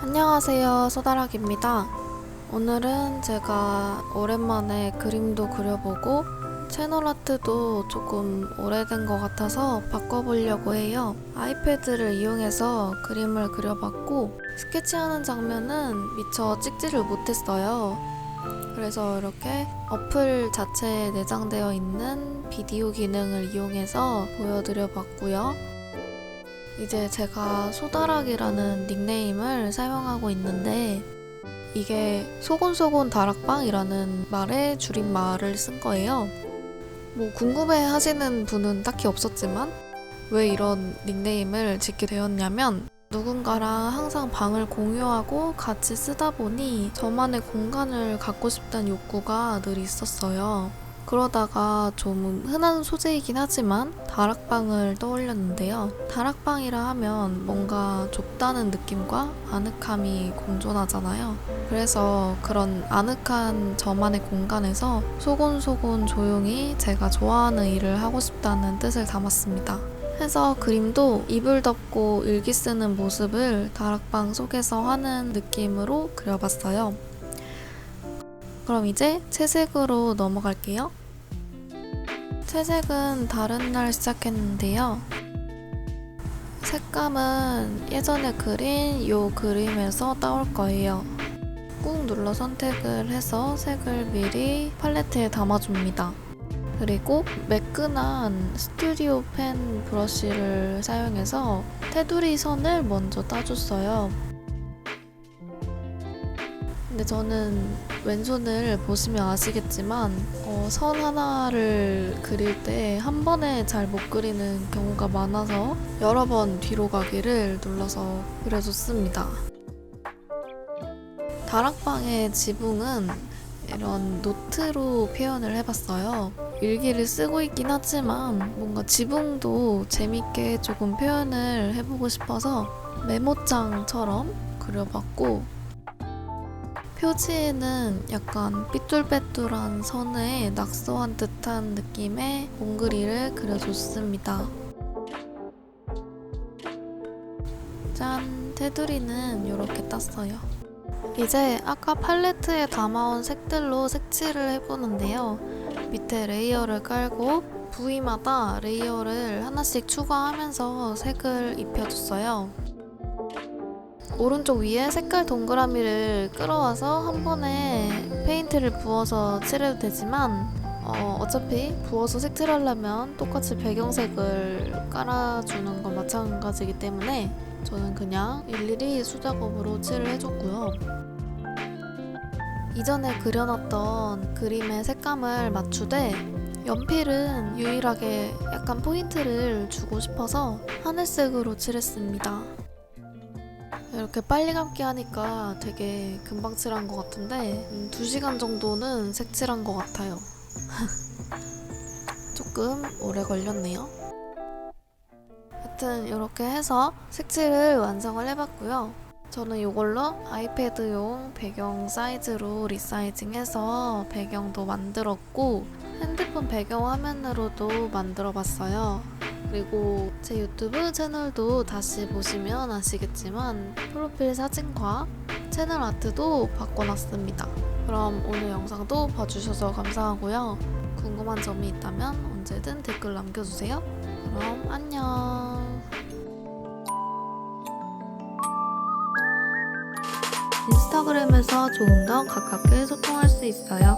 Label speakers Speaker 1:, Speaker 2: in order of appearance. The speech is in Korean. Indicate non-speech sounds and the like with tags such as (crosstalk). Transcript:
Speaker 1: 안녕하세요. 소다락입니다. 오늘은 제가 오랜만에 그림도 그려보고 채널 아트도 조금 오래된 것 같아서 바꿔보려고 해요. 아이패드를 이용해서 그림을 그려봤고 스케치하는 장면은 미처 찍지를 못했어요. 그래서 이렇게 어플 자체에 내장되어 있는 비디오 기능을 이용해서 보여드려 봤고요. 이제 제가 소다락이라는 닉네임을 사용하고 있는데 이게 소곤소곤 다락방이라는 말의 줄임말을 쓴 거예요. 뭐 궁금해 하시는 분은 딱히 없었지만 왜 이런 닉네임을 짓게 되었냐면 누군가랑 항상 방을 공유하고 같이 쓰다 보니 저만의 공간을 갖고 싶다는 욕구가 늘 있었어요. 그러다가 좀 흔한 소재이긴 하지만 다락방을 떠올렸는데요. 다락방이라 하면 뭔가 좁다는 느낌과 아늑함이 공존하잖아요. 그래서 그런 아늑한 저만의 공간에서 소곤소곤 조용히 제가 좋아하는 일을 하고 싶다는 뜻을 담았습니다. 해서 그림도 이불 덮고 일기 쓰는 모습을 다락방 속에서 하는 느낌으로 그려봤어요. 그럼 이제 채색으로 넘어갈게요. 채색은 다른 날 시작했는데요. 색감은 예전에 그린 이 그림에서 따올 거예요. 꾹 눌러 선택을 해서 색을 미리 팔레트에 담아줍니다. 그리고 매끈한 스튜디오 펜 브러쉬를 사용해서 테두리 선을 먼저 따줬어요. 근데 저는 왼손을 보시면 아시겠지만 어, 선 하나를 그릴 때 한 번에 잘 못 그리는 경우가 많아서 여러 번 뒤로 가기를 눌러서 그려줬습니다. 다락방의 지붕은 이런 노트로 표현을 해봤어요. 일기를 쓰고 있긴 하지만 뭔가 지붕도 재밌게 조금 표현을 해보고 싶어서 메모장처럼 그려봤고 표지에는 약간 삐뚤빼뚤한 선에 낙서한 듯한 느낌의 몽그리를 그려줬습니다. 짠! 테두리는 이렇게 땄어요. 이제 아까 팔레트에 담아온 색들로 색칠을 해보는데요. 밑에 레이어를 깔고 부위마다 레이어를 하나씩 추가하면서 색을 입혀줬어요. 오른쪽 위에 색깔 동그라미를 끌어와서 한 번에 페인트를 부어서 칠해도 되지만 어, 어차피 부어서 색칠하려면 똑같이 배경색을 깔아주는 건 마찬가지이기 때문에 저는 그냥 일일이 수작업으로 칠을 해줬고요. 이전에 그려놨던 그림의 색감을 맞추되 연필은 유일하게 약간 포인트를 주고 싶어서 하늘색으로 칠했습니다. 이렇게 빨리 감기 하니까 되게 금방 칠한 것 같은데 음, 2시간 정도는 색칠한 것 같아요. (laughs) 조금 오래 걸렸네요. 하여튼 이렇게 해서 색칠을 완성을 해봤고요. 저는 이걸로 아이패드용 배경 사이즈로 리사이징해서 배경도 만들었고 핸드폰 배경 화면으로도 만들어 봤어요. 그리고 제 유튜브 채널도 다시 보시면 아시겠지만 프로필 사진과 채널 아트도 바꿔놨습니다. 그럼 오늘 영상도 봐주셔서 감사하고요. 궁금한 점이 있다면 언제든 댓글 남겨주세요. 그럼 안녕. 인스타그램에서 조금 더 가깝게 소통할 수 있어요.